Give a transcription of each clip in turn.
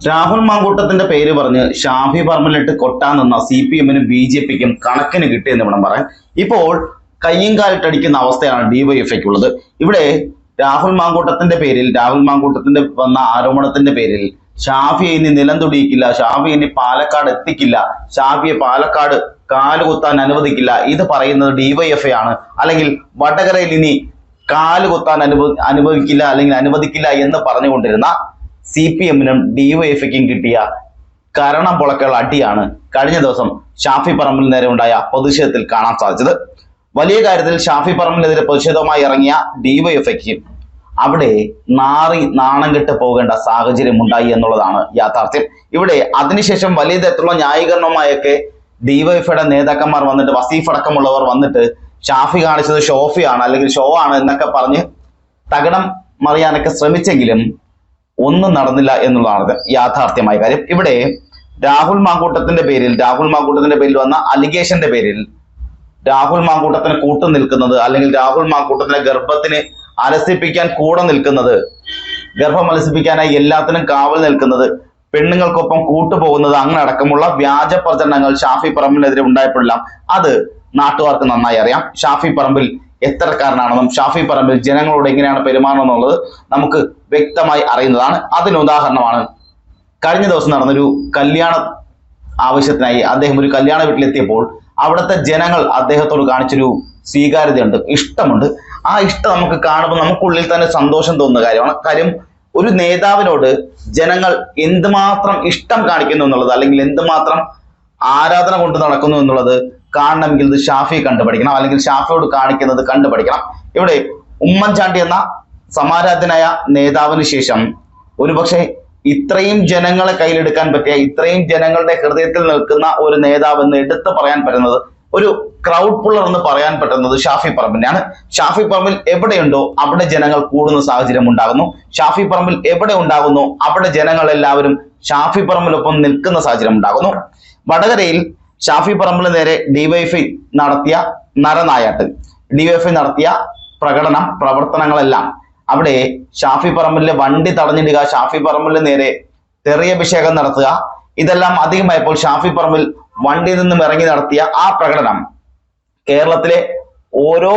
രാഹുൽ മാങ്കൂട്ടത്തിന്റെ പേര് പറഞ്ഞ് ഷാഫി പറമ്പിലിട്ട് കൊട്ടാൻ നിന്ന സി പി എമ്മിനും ബി ജെ പിക്കും കണക്കിന് കിട്ടിയെന്ന് വേണം പറയാൻ. ഇപ്പോൾ കയ്യും കാലിട്ടടിക്കുന്ന അവസ്ഥയാണ് ഡിവൈഎഫ്ഐക്കുള്ളത് ഇവിടെ രാഹുൽ മാങ്കൂട്ടത്തിന്റെ പേരിൽ രാഹുൽ മാങ്കൂട്ടത്തിന്റെ വന്ന ആരോപണത്തിന്റെ പേരിൽ ഷാഫിയെ ഇനി നിലം തുടിയിക്കില്ല ഷാഫി ഇനി പാലക്കാട് എത്തിക്കില്ല ഷാഫിയെ പാലക്കാട് കാലുകുത്താൻ അനുവദിക്കില്ല. ഇത് പറയുന്നത് ഡിവൈഎഫ്ഐ ആണ് അല്ലെങ്കിൽ വടകരയിൽ ഇനി കാലുകുത്താൻ അനുവ അനുഭവിക്കില്ല അല്ലെങ്കിൽ അനുവദിക്കില്ല എന്ന് പറഞ്ഞുകൊണ്ടിരുന്ന സി പി എമ്മിനും ഡിവൈഎഫ്ഐക്കും കിട്ടിയ കരണം പുളക്കുള്ള അടിയാണ് കഴിഞ്ഞ ദിവസം ഷാഫി പറമ്പിൽ നേരെ ഉണ്ടായ പ്രതിഷേധത്തിൽ കാണാൻ സാധിച്ചത്. വലിയ കാര്യത്തിൽ ഷാഫി പറമ്പിനെതിരെ പ്രതിഷേധവുമായി ഇറങ്ങിയ ഡിവൈഎഫ്ഐക്ക് അവിടെ നാറി നാണം കെട്ട് പോകേണ്ട സാഹചര്യം ഉണ്ടായി എന്നുള്ളതാണ് യാഥാർത്ഥ്യം. ഇവിടെ അതിനുശേഷം വലിയ തരത്തിലുള്ള ന്യായീകരണവുമായൊക്കെ ഡിവൈഎഫ്ഐയുടെ നേതാക്കന്മാർ വന്നിട്ട് വസീഫ് അടക്കമുള്ളവർ വന്നിട്ട് ഷാഫി കാണിച്ചത് ഷോഫിയാണ് അല്ലെങ്കിൽ ഷോ ആണ് എന്നൊക്കെ പറഞ്ഞ് തകിടം മറിയാനൊക്കെ ശ്രമിച്ചെങ്കിലും ഒന്നും നടന്നില്ല എന്നുള്ളതാണ് യാഥാർത്ഥ്യമായ കാര്യം. ഇവിടെ രാഹുൽ മാങ്കൂട്ടത്തിന്റെ പേരിൽ രാഹുൽ മാങ്കൂട്ടത്തിന്റെ പേരിൽ വന്ന അലിഗേഷന്റെ പേരിൽ രാഹുൽ മാങ്കൂട്ടത്തിന് കൂട്ടു നിൽക്കുന്നത് അല്ലെങ്കിൽ രാഹുൽ മാങ്കൂട്ടത്തിന്റെ ഗർഭത്തിന് അലസിപ്പിക്കാൻ കൂടെ നിൽക്കുന്നത് ഗർഭം അലസിപ്പിക്കാനായി എല്ലാത്തിനും കാവൽ നിൽക്കുന്നത് പെണ്ണുങ്ങൾക്കൊപ്പം കൂട്ടുപോകുന്നത് അങ്ങനെ അടക്കമുള്ള വ്യാജ പ്രചരണങ്ങൾ ഷാഫി പറമ്പിനെതിരെ ഉണ്ടായപ്പോഴെല്ലാം അത് നാട്ടുകാർക്ക് നന്നായി അറിയാം. ഷാഫി പറമ്പിൽ എത്രക്കാരനാണെന്നും ഷാഫി പറമ്പിൽ ജനങ്ങളോട് എങ്ങനെയാണ് പെരുമാറണം എന്നുള്ളത് നമുക്ക് വ്യക്തമായി അറിയുന്നതാണ്. അതിന് ഉദാഹരണമാണ് കഴിഞ്ഞ ദിവസം നടന്നൊരു കല്യാണ ആവശ്യത്തിനായി അദ്ദേഹം ഒരു കല്യാണ വീട്ടിലെത്തിയപ്പോൾ അവിടുത്തെ ജനങ്ങൾ അദ്ദേഹത്തോട് കാണിച്ചൊരു സ്വീകാര്യതയുണ്ട് ഇഷ്ടമുണ്ട്. ആ ഇഷ്ടം നമുക്ക് കാണുമ്പോൾ നമുക്കുള്ളിൽ തന്നെ സന്തോഷം തോന്നുന്ന കാര്യമാണ്. കാര്യം ഒരു നേതാവിനോട് ജനങ്ങൾ എന്തുമാത്രം ഇഷ്ടം കാണിക്കുന്നു എന്നുള്ളത് അല്ലെങ്കിൽ എന്തുമാത്രം ആരാധന കൊണ്ട് നടക്കുന്നു എന്നുള്ളത് കാണണമെങ്കിൽ ഇത് ഷാഫി കണ്ടുപഠിക്കണം. അല്ലെങ്കിൽ ഷാഫിയോട് കാണിക്കുന്നത് കണ്ടുപഠിക്കണം. ഇവിടെ ഉമ്മൻചാണ്ടി എന്ന സമാരാധ്യനായ നേതാവിന് ശേഷം ഒരുപക്ഷെ ഇത്രയും ജനങ്ങളെ കയ്യിലെടുക്കാൻ പറ്റിയ ഇത്രയും ജനങ്ങളുടെ ഹൃദയത്തിൽ നിൽക്കുന്ന ഒരു നേതാവ് എന്ന് എടുത്തു പറയാൻ പറ്റുന്നത് ഒരു ക്രൗഡ് പുള്ളർ എന്ന് പറയാൻ പറ്റുന്നത് ഷാഫി പറമ്പിനെയാണ്. ഷാഫി പറമ്പിൽ എവിടെയുണ്ടോ അവിടെ ജനങ്ങൾ കൂടുന്ന സാഹചര്യം ഉണ്ടാകുന്നു. ഷാഫി പറമ്പിൽ എവിടെ ഉണ്ടാകുന്നു അവിടെ ജനങ്ങൾ എല്ലാവരും ഷാഫി പറമ്പിലൊപ്പം നിൽക്കുന്ന സാഹചര്യം ഉണ്ടാകുന്നു. വടകരയിൽ ഷാഫി പറമ്പിന് നേരെ ഡിവൈഫൈ നടത്തിയ നരനായാട്ട്. ഡിവൈഫൈ നടത്തിയ പ്രകടനം പ്രവർത്തനങ്ങളെല്ലാം അവിടെ ഷാഫി പറമ്പിലെ വണ്ടി തടഞ്ഞിടുക ഷാഫി പറമ്പിന് നേരെ തെറിയഭിഷേകം നടത്തുക ഇതെല്ലാം അധികമായപ്പോൾ ഷാഫി പറമ്പിൽ വണ്ടിയിൽ നിന്നും ഇറങ്ങി നടത്തിയ ആ പ്രകടനം കേരളത്തിലെ ഓരോ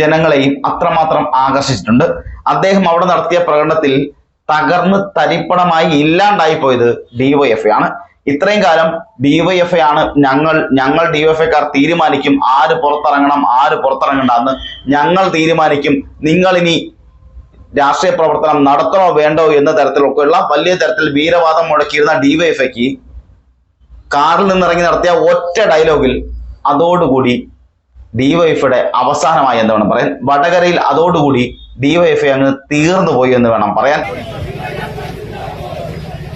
ജനങ്ങളെയും അത്രമാത്രം ആകർഷിച്ചിട്ടുണ്ട്. അദ്ദേഹം അവിടെ നടത്തിയ പ്രകടനത്തിൽ തകർന്ന് തരിപ്പണമായി ഇല്ലാണ്ടായി പോയത് ഡിവൈഎഫ്ഐ ആണ്. ഇത്രയും കാലം ഡിവൈഎഫ്ഐ ആണ് ഞങ്ങൾ ഞങ്ങൾ ഡിവൈഎഫ്ഐക്കാർ തീരുമാനിക്കും ആര് പുറത്തിറങ്ങണം ആര് പുറത്തിറങ്ങണ്ട എന്ന് ഞങ്ങൾ തീരുമാനിക്കും. നിങ്ങൾ ഇനി രാഷ്ട്രീയ പ്രവർത്തനം നടത്തണോ വേണ്ടോ എന്ന തരത്തിലൊക്കെയുള്ള വലിയ തരത്തിൽ വീരവാദം മുടക്കിയിരുന്ന ഡിവൈഎഫ്ഐക്ക് കാറിൽ നിന്നിറങ്ങി നടത്തിയ ഒറ്റ ഡയലോഗിൽ അതോടുകൂടി ഡിവൈഎഫ്ഐയുടെ അവസാനമായി എന്ന് വേണം പറയാൻ? വടകരയിൽ അതോടുകൂടി ഡിവൈഎഫ്ഐ അങ്ങ് തീർന്നു പോയി എന്ന് വേണം പറയാൻ.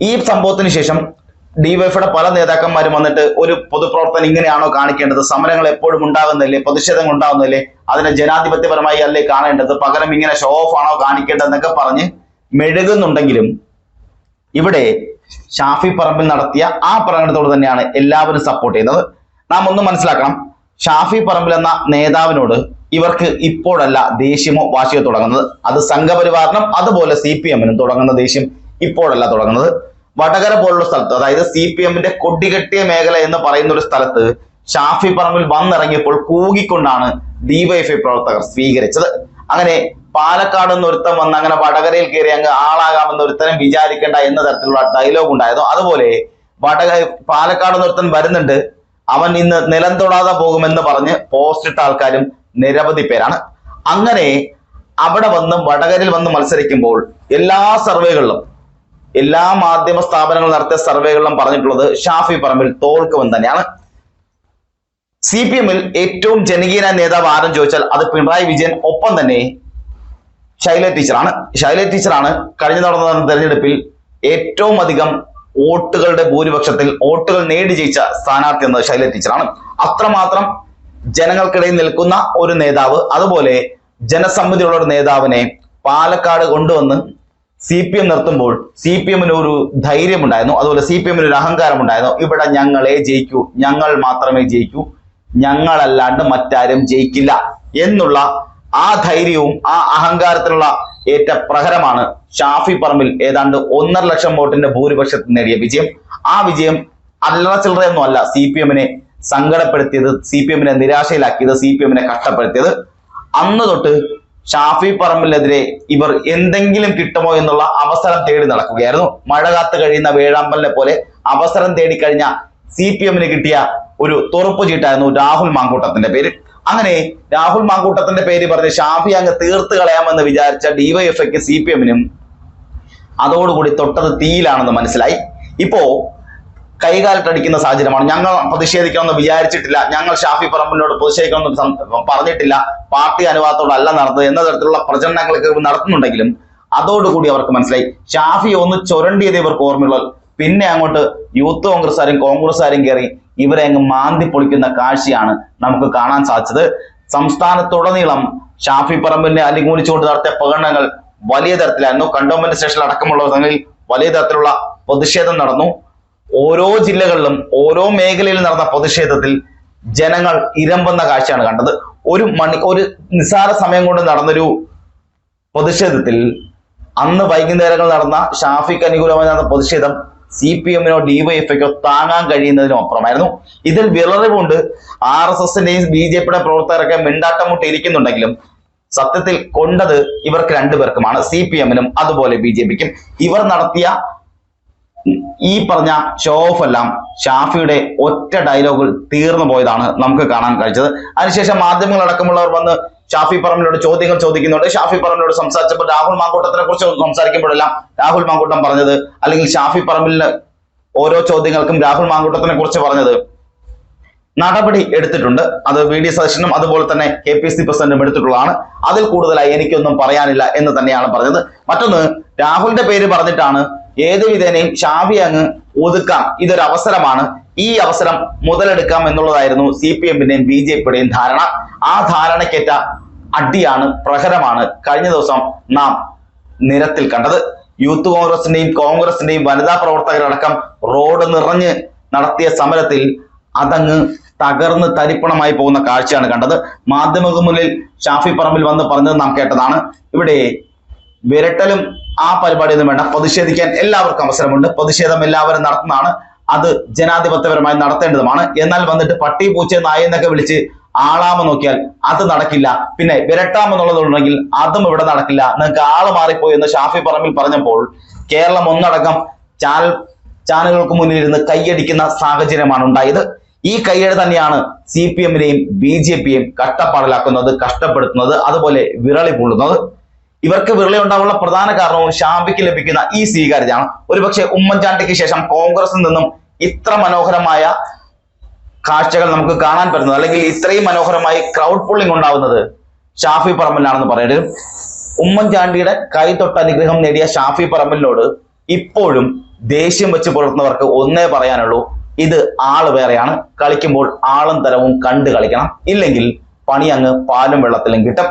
ഈ സംഭവത്തിന് ശേഷം ഡിവൈഫയുടെ പല നേതാക്കന്മാരും വന്നിട്ട് ഒരു പൊതുപ്രവർത്തനം ഇങ്ങനെയാണോ കാണിക്കേണ്ടത്? സമരങ്ങൾ എപ്പോഴും ഉണ്ടാകുന്നില്ലേ? പ്രതിഷേധങ്ങൾ ഉണ്ടാകുന്നില്ലേ? അതിനെ ജനാധിപത്യപരമായി അല്ലേ കാണേണ്ടത്? പകരം ഇങ്ങനെ ഷോ ഓഫ് ആണോ കാണിക്കേണ്ടതെന്നൊക്കെ പറഞ്ഞ് മെഴുകുന്നുണ്ടെങ്കിലും ഇവിടെ ഷാഫി പറമ്പിൽ നടത്തിയ ആ പ്രകടനത്തോട് തന്നെയാണ് എല്ലാവരും സപ്പോർട്ട് ചെയ്യുന്നത്. നാം ഒന്ന് മനസ്സിലാക്കണം. ഷാഫി പറമ്പിൽ എന്ന നേതാവിനോട് ഇവർക്ക് ഇപ്പോഴല്ല ദേഷ്യമോ വാശിയോ തുടങ്ങുന്നത്. അത് സംഘപരിവാറിനും അതുപോലെ സി പി എമ്മിനും തുടങ്ങുന്ന ദേഷ്യം ഇപ്പോഴല്ല തുടങ്ങുന്നത്. വടകര പോലുള്ള സ്ഥലത്ത് അതായത് സി പി എമ്മിന്റെ കൊടികെട്ടിയ മേഖല എന്ന് പറയുന്ന ഒരു സ്ഥലത്ത് ഷാഫി പറമ്പിൽ വന്നിറങ്ങിയപ്പോൾ കൂകിക്കൊണ്ടാണ് ഡിവൈഎഫ്ഐ പ്രവർത്തകർ സ്വീകരിച്ചത്. അങ്ങനെ പാലക്കാട് നിന്ന് വന്ന് അങ്ങനെ വടകരയിൽ കയറി അങ്ങ് ആളാകാമെന്ന് ഒരുത്തരം വിചാരിക്കേണ്ട എന്ന തരത്തിലുള്ള ഡയലോഗ് ഉണ്ടായതോ അതുപോലെ വടക പാലക്കാട് നിന്ന് ഒരുത്തൻ വരുന്നുണ്ട്. അവൻ ഇന്ന് നിലം തൊടാതെ പോകുമെന്ന് പറഞ്ഞ് പോസ്റ്റ് ഇട്ട ആൾക്കാരും നിരവധി പേരാണ്. അങ്ങനെ അവിടെ വന്ന് വടകരയിൽ വന്ന് മത്സരിക്കുമ്പോൾ എല്ലാ സർവേകളിലും എല്ലാ മാധ്യമ സ്ഥാപനങ്ങൾ നടത്തിയ സർവേകളിലും പറഞ്ഞിട്ടുള്ളത് ഷാഫി പറമ്പിൽ തോൽക്കുമെന്ന് തന്നെയാണ്. സി പി എമ്മിൽ ഏറ്റവും ജനകീയ നേതാവ് ആരും ചോദിച്ചാൽ അത് പിണറായി വിജയൻ. ഒപ്പം തന്നെ ശൈല ടീച്ചറാണ് ശൈല ടീച്ചറാണ് കഴിഞ്ഞ നടന്ന തെരഞ്ഞെടുപ്പിൽ ഏറ്റവും അധികം വോട്ടുകളുടെ ഭൂരിപക്ഷത്തിൽ വോട്ടുകൾ നേടി ജയിച്ച സ്ഥാനാർത്ഥി എന്നത് ശൈല ടീച്ചറാണ് അത്രമാത്രം ജനങ്ങൾക്കിടയിൽ നിൽക്കുന്ന ഒരു നേതാവ് അതുപോലെ ജനസമ്മതിയുള്ള ഒരു നേതാവിനെ പാലക്കാട് കൊണ്ടുവന്ന് സി പി എം നിർത്തുമ്പോൾ സി പി എമ്മിന് ഒരു ധൈര്യമുണ്ടായിരുന്നു. അതുപോലെ സി പി എമ്മിന് ഒരു അഹങ്കാരം ഉണ്ടായിരുന്നു ഇവിടെ ഞങ്ങളെ ജയിക്കൂ. ഞങ്ങൾ മാത്രമേ ജയിക്കൂ. ഞങ്ങളല്ലാണ്ട് മറ്റാരും ജയിക്കില്ല. എന്നുള്ള ആ ധൈര്യവും ആ അഹങ്കാരത്തിനുള്ള ഏറ്റ പ്രഹരമാണ് ഷാഫി പറമ്പിൽ ഏതാണ്ട് ഒന്നര ലക്ഷം വോട്ടിന്റെ ഭൂരിപക്ഷത്തിൽ നേടിയ വിജയം. ആ വിജയം അല്ലറ ചില്ലറയൊന്നും അല്ല സി പി എമ്മിനെ സങ്കടപ്പെടുത്തിയത് സി പി എമ്മിനെ നിരാശയിലാക്കിയത് സി പി എമ്മിനെ കഷ്ടപ്പെടുത്തിയത്. അന്ന് തൊട്ട് ഷാഫി പറമ്പിലെതിരെ ഇവർ എന്തെങ്കിലും കിട്ടുമോ എന്നുള്ള അവസരം തേടി നടക്കുകയായിരുന്നു. മഴ കാത്ത് കഴിയുന്ന വേഴാമ്പലിനെ പോലെ അവസരം തേടി കഴിഞ്ഞ സി പി എമ്മിന് കിട്ടിയ ഒരു തുറപ്പ് ചീട്ടായിരുന്നു രാഹുൽ മാങ്കൂട്ടത്തിന്റെ പേര്. അങ്ങനെ രാഹുൽ മാങ്കൂട്ടത്തിന്റെ പേര് പറഞ്ഞ് ഷാഫി അങ്ങ് തീർത്ത് കളയാമെന്ന് വിചാരിച്ച ഡിവൈഎഫ്ഐക്ക് സി പി എമ്മിനും അതോടുകൂടി തൊട്ടത് തീയിലാണെന്ന് മനസ്സിലായി. ഇപ്പോ കൈകാലിട്ടടിക്കുന്ന സാഹചര്യമാണ്. ഞങ്ങൾ പ്രതിഷേധിക്കണമെന്ന് വിചാരിച്ചിട്ടില്ല. ഞങ്ങൾ ഷാഫി പറമ്പിനോട് പ്രതിഷേധിക്കണമെന്ന് പറഞ്ഞിട്ടില്ല. പാർട്ടി അനുവാദത്തോടല്ല നടന്നത് എന്ന തരത്തിലുള്ള പ്രചരണങ്ങളൊക്കെ ഇവർ നടത്തുന്നുണ്ടെങ്കിലും അതോടുകൂടി അവർക്ക് മനസ്സിലായി. ഷാഫി ഒന്ന് ചുരണ്ടിയത് ഇവർക്ക് ഓർമ്മയുള്ള പിന്നെ അങ്ങോട്ട് യൂത്ത് കോൺഗ്രസ്സുകാരും കോൺഗ്രസ്സുകാരും കയറി ഇവരെ അങ്ങ് മാന്തി പൊളിക്കുന്ന കാഴ്ചയാണ് നമുക്ക് കാണാൻ സാധിച്ചത്. സംസ്ഥാനത്തുടനീളം ഷാഫി പറമ്പിനെ അനുകൂലിച്ചുകൊണ്ട് നടത്തിയ പ്രകടനങ്ങൾ വലിയ തരത്തിലായിരുന്നു. കണ്ടോൺമെന്റ് സ്റ്റേഷനിൽ അടക്കമുള്ള സ്ഥലങ്ങളിൽ വലിയ തരത്തിലുള്ള പ്രതിഷേധം നടന്നു. ഓരോ ജില്ലകളിലും ഓരോ മേഖലയിൽ നടന്ന പ്രതിഷേധത്തിൽ ജനങ്ങൾ ഇരമ്പുന്ന കാഴ്ചയാണ് കണ്ടത്. ഒരു മണി ഒരു നിസ്സാര സമയം കൊണ്ട് നടന്നൊരു പ്രതിഷേധത്തിൽ അന്ന് വൈകുന്നേരങ്ങൾ നടന്ന ഷാഫിക്ക് അനുകൂലമായി നടന്ന പ്രതിഷേധം സി പി എമ്മിനോ ഡിവൈഎഫ്ഐക്കോ താങ്ങാൻ കഴിയുന്നതിനും അപ്പുറമായിരുന്നു. ഇതിൽ വിളറിവുണ്ട് ആർ എസ് എസിന്റെയും ബി ജെ പിയുടെ പ്രവർത്തകരൊക്കെ മിണ്ടാട്ടം മുട്ടിയിരിക്കുന്നുണ്ടെങ്കിലും സത്യത്തിൽ കൊണ്ടത് ഇവർക്ക് രണ്ടുപേർക്കുമാണ്. സി പി എമ്മിനും അതുപോലെ ബി ജെ പിക്കും ഇവർ നടത്തിയ ഈ പറഞ്ഞ ഷോ ഓഫ് എല്ലാം ഷാഫിയുടെ ഒറ്റ ഡയലോഗിൽ തീർന്നു പോയതാണ് നമുക്ക് കാണാൻ കഴിച്ചത്. അതിനുശേഷം മാധ്യമങ്ങൾ അടക്കമുള്ളവർ വന്ന് ഷാഫി പറമ്പിനോട് ചോദ്യങ്ങൾ ചോദിക്കുന്നുണ്ട്. ഷാഫി പറമ്പിനോട് സംസാരിച്ചപ്പോൾ രാഹുൽ മാങ്കൂട്ടത്തിനെ കുറിച്ച് സംസാരിക്കുമ്പോഴെല്ലാം രാഹുൽ മാങ്കൂട്ടം പറഞ്ഞത് അല്ലെങ്കിൽ ഷാഫി പറമ്പിലിന് ഓരോ ചോദ്യങ്ങൾക്കും രാഹുൽ മാങ്കൂട്ടത്തിനെ കുറിച്ച് പറഞ്ഞത് നടപടി എടുത്തിട്ടുണ്ട്. അത് വി ഡി സതീശനും അതുപോലെ തന്നെ കെ പി സി പ്രസിഡന്റും എടുത്തിട്ടുള്ളതാണ്. അതിൽ കൂടുതലായി എനിക്കൊന്നും പറയാനില്ല എന്ന് തന്നെയാണ് പറഞ്ഞത്. മറ്റൊന്ന് രാഹുലിന്റെ പേര് പറഞ്ഞിട്ടാണ് ഏത് വിധേനയും ഷാഫി അങ്ങ് ഒതുക്കാം? ഇതൊരു അവസരമാണ്. ഈ അവസരം മുതലെടുക്കാം എന്നുള്ളതായിരുന്നു സി പി എമ്മിന്റെയും ബി ജെ പിയുടെയും ധാരണ. ആ ധാരണയ്ക്കേറ്റ അടിയാണ് പ്രഹരമാണ് കഴിഞ്ഞ ദിവസം നാം നിരത്തിൽ കണ്ടത്. യൂത്ത് കോൺഗ്രസിന്റെയും കോൺഗ്രസിന്റെയും വനിതാ പ്രവർത്തകരടക്കം റോഡ് നിറഞ്ഞ് നടത്തിയ സമരത്തിൽ അതങ്ങ് തകർന്ന് തരിപ്പണമായി പോകുന്ന കാഴ്ചയാണ് കണ്ടത്. മാധ്യമങ്ങൾക്ക് മുന്നിൽ ഷാഫി പറമ്പിൽ വന്ന് പറഞ്ഞത് നാം കേട്ടതാണ്. ഇവിടെ വിരട്ടലും ആ പരിപാടിയൊന്നും വേണ്ട. പ്രതിഷേധിക്കാൻ എല്ലാവർക്കും അവസരമുണ്ട്. പ്രതിഷേധം എല്ലാവരും നടത്തുന്നതാണ്. അത് ജനാധിപത്യപരമായി നടത്തേണ്ടതുമാണ്. എന്നാൽ വന്നിട്ട് പട്ടി പൂച്ച നായെന്നൊക്കെ വിളിച്ച് ആളാമ നോക്കിയാൽ അത് നടക്കില്ല. പിന്നെ വിരട്ടാമെന്നുള്ളതുണ്ടെങ്കിൽ അതും ഇവിടെ നടക്കില്ല. നിങ്ങൾക്ക് ആൾ മാറിപ്പോയി എന്ന് ഷാഫി പറമ്പിൽ പറഞ്ഞപ്പോൾ കേരളം ഒന്നടക്കം ചാനൽ ചാനലുകൾക്ക് മുന്നിൽ ഇരുന്ന് കൈയടിക്കുന്ന സാഹചര്യമാണ് ഉണ്ടായത്. ഈ കയ്യടി തന്നെയാണ് സി പി എമ്മിനെയും ബി ജെ പിയെയും കഷ്ടപ്പെടുത്തുന്നത് അതുപോലെ വിരളി പൂളുന്നത്. ഇവർക്ക് വിരളി ഉണ്ടാവാനുള്ള പ്രധാന കാരണവും ഷാബിക്ക് ലഭിക്കുന്ന ഈ സ്വീകാര്യതയാണ്. ഒരുപക്ഷെ ഉമ്മൻചാണ്ടിക്ക് ശേഷം കോൺഗ്രസിൽ നിന്നും ഇത്ര മനോഹരമായ കാഴ്ചകൾ നമുക്ക് കാണാൻ പറ്റുന്നത് അല്ലെങ്കിൽ ഇത്രയും മനോഹരമായി ക്രൗഡ് പുള്ളിംഗ് ഉണ്ടാവുന്നത് ഷാഫി പറമ്പലിനാണെന്ന് പറയുന്നത് ഉമ്മൻചാണ്ടിയുടെ കൈ തൊട്ട് അനുഗ്രഹം നേടിയ ഷാഫി പറമ്പലിനോട് ഇപ്പോഴും ദേഷ്യം വെച്ച് പുലർത്തുന്നവർക്ക് ഒന്നേ പറയാനുള്ളൂ ഇത് ആൾ വേറെയാണ്. കളിക്കുമ്പോൾ ആളും തരവും കണ്ട് കളിക്കണം. ഇല്ലെങ്കിൽ പണി അങ്ങ് പാലും വെള്ളത്തിലും കിട്ടും.